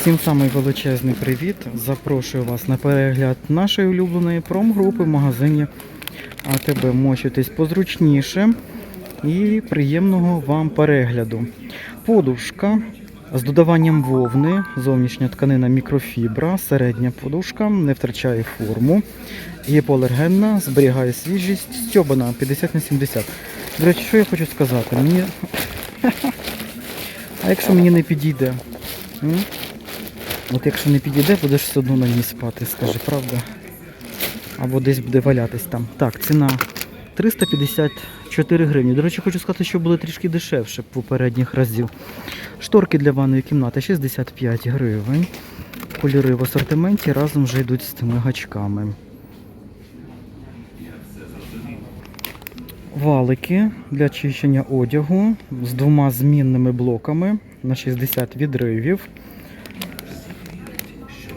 Всім самий величезний привіт. Запрошую вас на перегляд нашої улюбленої промгрупи в магазині АТБ. Мочитесь позручніше і приємного вам перегляду. Подушка з додаванням вовни, зовнішня тканина мікрофібра, середня подушка, не втрачає форму, гіпоалергенна, зберігає свіжість, стьобана 50 на 70. До речі, що я хочу сказати? Мені. А якщо мені не підійде? От якщо не підійде, будеш все одно на ній спати, скажи, правда? Або десь буде валятись там. Так, ціна 354 гривні. До речі, хочу сказати, що були трішки дешевше попередніх разів. Шторки для ванної кімнати 65 гривень. Кольори в асортименті разом вже йдуть з тими гачками. Валики для чищення одягу з двома змінними блоками на 60 відривів.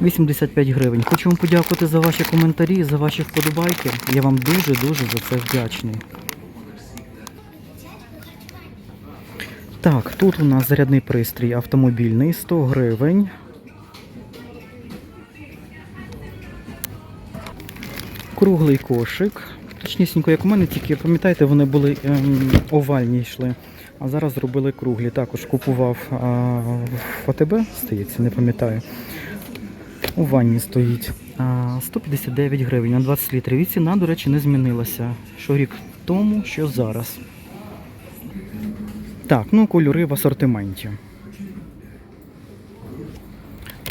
85 гривень. Хочу вам подякувати за ваші коментарі, за ваші вподобайки. Я вам дуже-дуже за це вдячний. Так, тут у нас зарядний пристрій автомобільний 100 гривень. Круглий кошик. Точнісінько, як у мене, тільки пам'ятаєте, вони були ем, овальні йшли. А зараз зробили круглі. Також купував а, в АТБ, здається, не пам'ятаю. У ванні стоїть 159 гривень на 20 літрів. І ціна, до речі, не змінилася. Що рік тому, що зараз. Так, ну кольори в асортименті.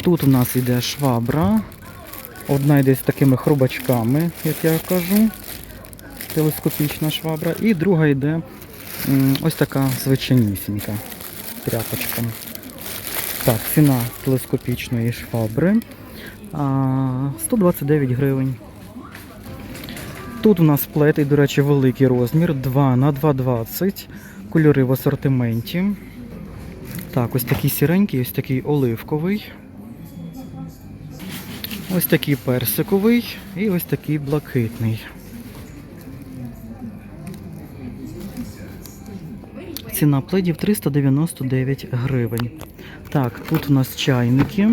Тут у нас йде швабра. Одна йде з такими хрубачками, як я кажу. Телескопічна швабра. І друга йде ось така звичайнісінька тряпочка. Так, ціна телескопічної швабри 129 гривень. Тут у нас плетий, до речі, великий розмір 2 на 2,20. Кольори в асортименті. Так, ось такий сіренький, ось такий оливковий. Ось такий персиковий і ось такий блакитний. Ціна пледів 399 гривень. Так, тут у нас чайники.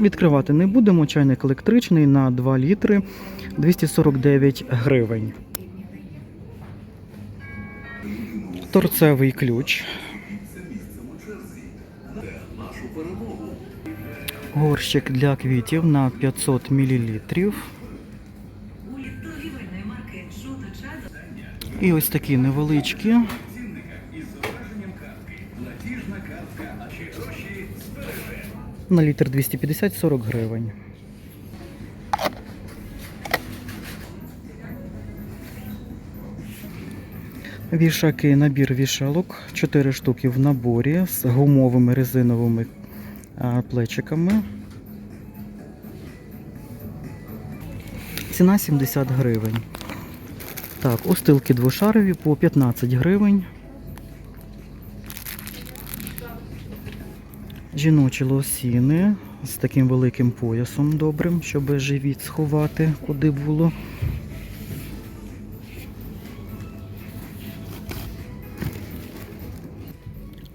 Відкривати не будемо. Чайник електричний на 2 літри 249 гривень. Торцевий ключ. Горщик для квітів на 500 мл. І ось такі невеличкі. На літр 250-40 гривень. Вішаки, набір вішалок, 4 штуки в наборі з гумовими резиновими плечиками. Ціна 70 гривень. Так, остилки двошарові по 15 гривень. Жіночі лосіни з таким великим поясом добрим, щоб живіт сховати, куди було.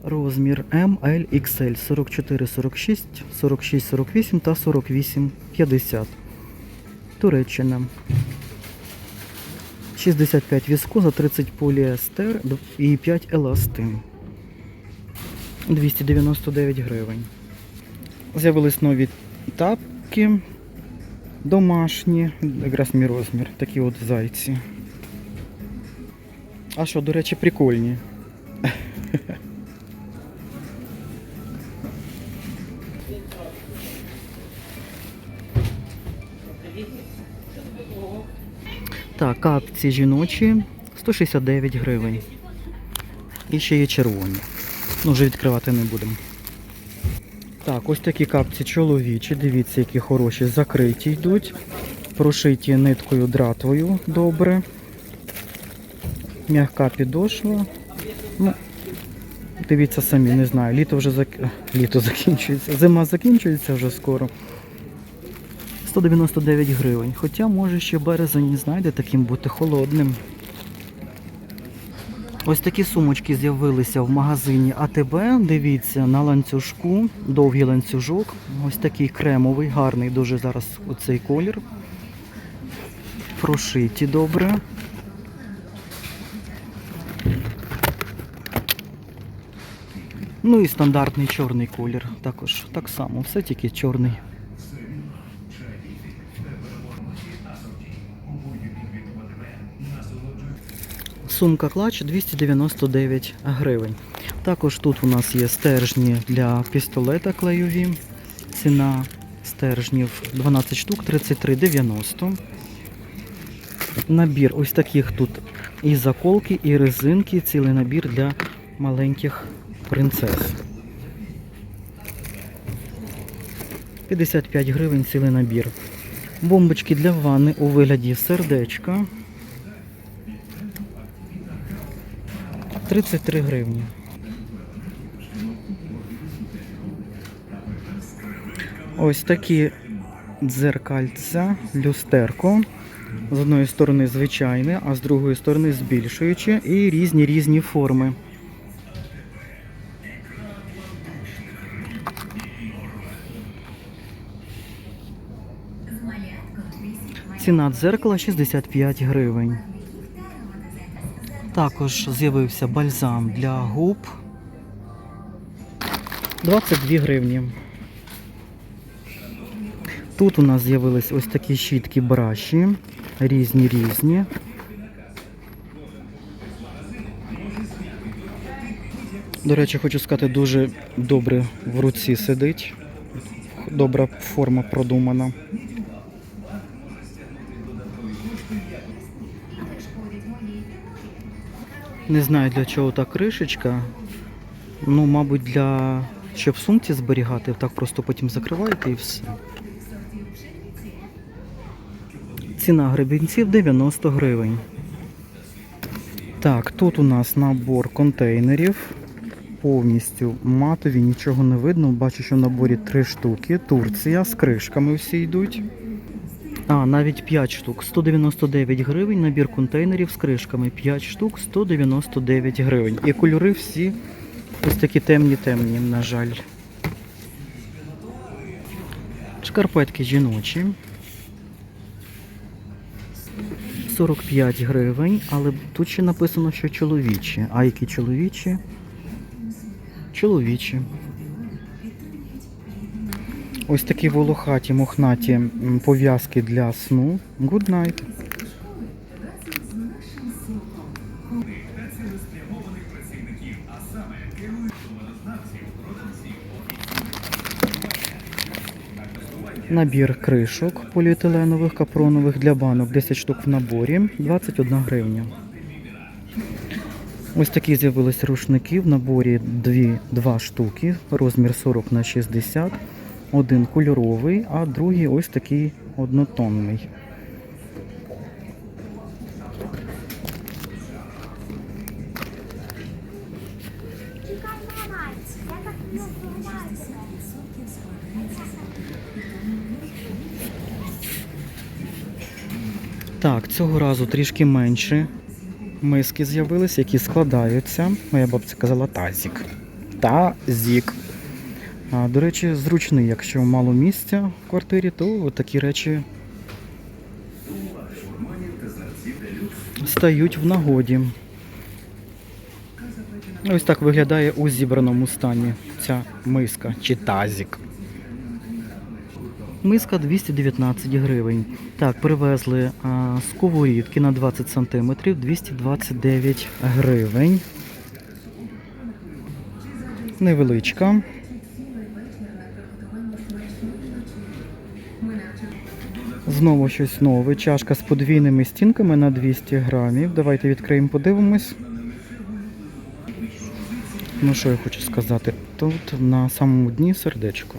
Розмір М, L, XL 44, 46, 46, 48 та 48, 50. Туреччина. 65 віскоза, 30 поліестер і 5 еластин. 299 гривень. З'явились нові тапки домашні, якраз мій розмір, такі от зайці. А що, до речі, прикольні. Так, капці жіночі 169 гривень. І ще є червоні. Ну, вже відкривати не будемо. Так, ось такі капці чоловічі. Дивіться, які хороші, закриті йдуть. Прошиті ниткою дратвою добре. М'яка підошва. Ну, дивіться самі, не знаю. Літо вже зак... Літо закінчується. Зима закінчується вже скоро. 199 гривень. Хоча може ще березень знайде таким бути холодним. Ось такі сумочки з'явилися в магазині АТБ. Дивіться, на ланцюжку, довгий ланцюжок. Ось такий кремовий, гарний дуже зараз оцей колір. Прошиті добре. Ну і стандартний чорний колір. Також так само, все тільки чорний. Сумка клач 299 гривень. Також тут у нас є стержні для пістолета клейові. Ціна стержнів 12 штук 33,90. Набір ось таких тут і заколки, і резинки, цілий набір для маленьких принцес. 55 гривень цілий набір. Бомбочки для ванни у вигляді сердечка. 33 гривні. Ось такі дзеркальця, люстерко. З одної сторони звичайне, а з другої сторони збільшуюче і різні різні форми. Ціна дзеркала 65 гривень. Також з'явився бальзам для губ 22 гривні. Тут у нас з'явились ось такі щітки браші, різні різні. До речі, хочу сказати, дуже добре в руці сидить. Добра форма продумана. Не знаю для чого та кришечка. Ну, мабуть, для щоб сумці зберігати, так просто потім закриваєте і все. Ціна гребінців 90 гривень. Так, тут у нас набор контейнерів. Повністю матові, нічого не видно. Бачу, що в наборі 3 штуки. Турція з кришками всі йдуть. А, навіть 5 штук. 199 гривень. Набір контейнерів з кришками. 5 штук, 199 гривень. І кольори всі ось такі темні-темні, на жаль. Шкарпетки жіночі. 45 гривень, але тут ще написано, що чоловічі. А які чоловічі? Чоловічі. Ось такі волохаті, мохнаті пов'язки для сну. Good night. Набір кришок поліетиленових капронових для банок 10 штук в наборі 21 гривня. Ось такі з'явились рушники в наборі 2, 2 штуки, розмір 40 на 60, один кольоровий, а другий ось такий однотонний. Так. Цього разу трішки менше миски з'явилися, які складаються. Моя бабця казала тазік. Тазік. До речі, зручний, якщо мало місця в квартирі, то такі речі стають в нагоді. Ось так виглядає у зібраному стані ця миска чи тазік. Миска 219 гривень. Так, привезли а, сковорідки на 20 см 229 гривень. Невеличка. Знову щось нове. Чашка з подвійними стінками на 200 грамів. Давайте відкриємо, подивимось. Ну що я хочу сказати? Тут на самому дні сердечко.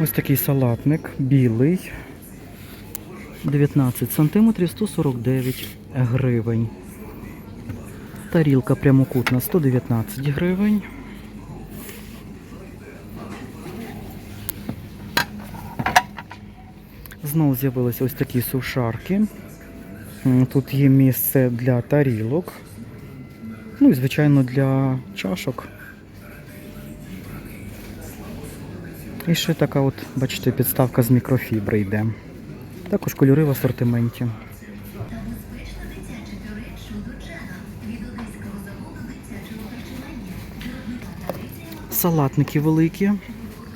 Ось такий салатник білий. 19 см 149 гривень. Тарілка прямокутна 119 гривень. Знову з'явилися ось такі сушарки. Тут є місце для тарілок. Ну і, звичайно, для чашок. І ще така от, бачите, підставка з мікрофібри йде. Також кольори в асортименті. Салатники великі.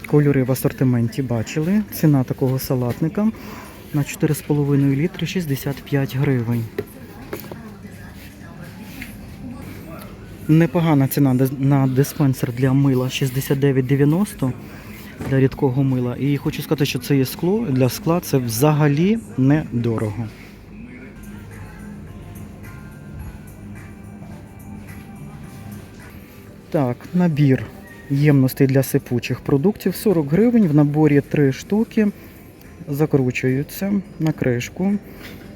Кольори в асортименті бачили. Ціна такого салатника на 4,5 літри 65 гривень. Непогана ціна на диспенсер для мила 69,90 для рідкого мила. І хочу сказати, що це є скло. Для скла це взагалі недорого. Так, набір ємностей для сипучих продуктів 40 гривень. В наборі 3 штуки. Закручуються на кришку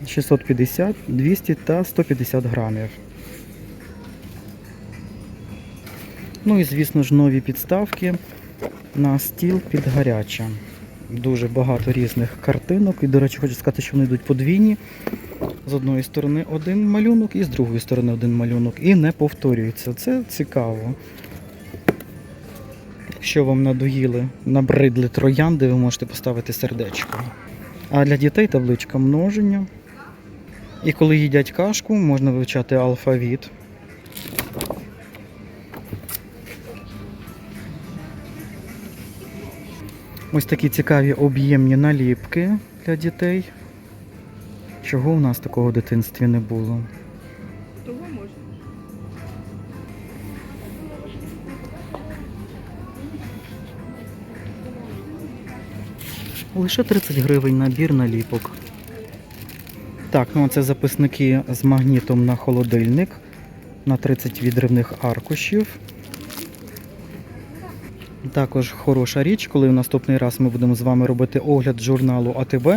650, 200 та 150 грамів. Ну і, звісно ж, нові підставки на стіл під гаряче. Дуже багато різних картинок. І, до речі, хочу сказати, що вони йдуть подвійні. З одної сторони один малюнок і з другої сторони один малюнок. І не повторюється. Це цікаво. Якщо вам надоїли, набридли троянди, ви можете поставити сердечко. А для дітей табличка множення. І коли їдять кашку, можна вивчати алфавіт. Ось такі цікаві об'ємні наліпки для дітей. Чого у нас такого в дитинстві не було? Лише 30 гривень набір наліпок. Так, ну це записники з магнітом на холодильник на 30 відривних аркушів. Також хороша річ, коли в наступний раз ми будемо з вами робити огляд журналу АТБ,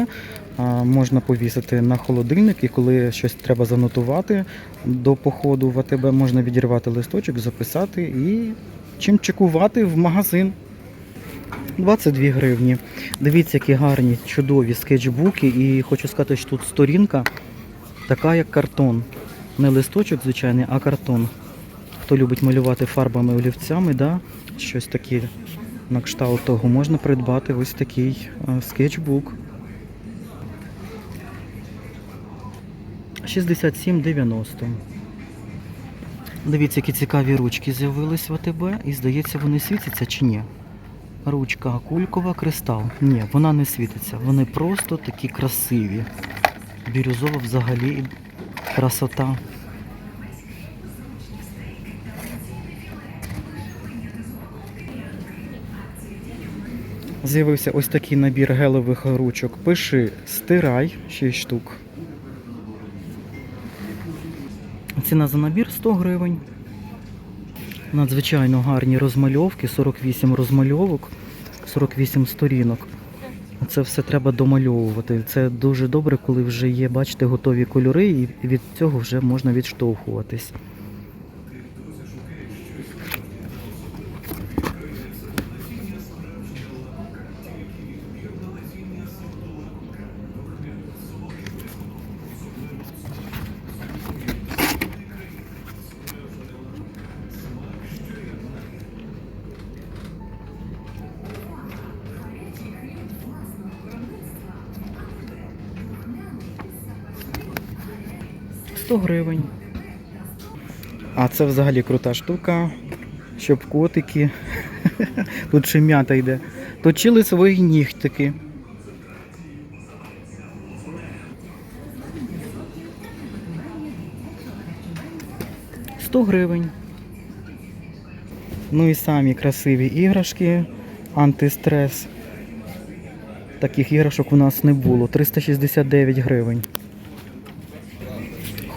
можна повісити на холодильник, і коли щось треба занотувати до походу в АТБ, можна відірвати листочок, записати і чим чекувати в магазин. 22 гривні. Дивіться, які гарні, чудові скетчбуки. І хочу сказати, що тут сторінка така, як картон. Не листочок, звичайний, а картон. Хто любить малювати фарбами олівцями, да? щось таке на кшталт того, можна придбати ось такий е, скетчбук. 67,90. Дивіться, які цікаві ручки з'явились в АТБ, і здається, вони світяться чи ні. Ручка кулькова, кристал. Ні, вона не світиться. Вони просто такі красиві. Бірюзова взагалі красота. З'явився ось такий набір гелевих ручок. Пиши стирай 6 штук. Ціна за набір 100 гривень. Надзвичайно гарні розмальовки, 48 розмальовок, 48 сторінок. Це все треба домальовувати. Це дуже добре, коли вже є, бачите, готові кольори, і від цього вже можна відштовхуватись. – 100 гривень. А це взагалі крута штука, щоб котики. Тут ще м'ята йде. Точили свої нігтики. Сто гривень. Ну і самі красиві іграшки, антистрес. Таких іграшок у нас не було. 369 гривень.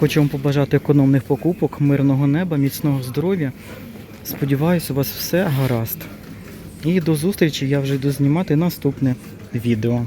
Хочу вам побажати економних покупок, мирного неба, міцного здоров'я. Сподіваюсь, у вас все гаразд. І до зустрічі я вже йду знімати наступне відео.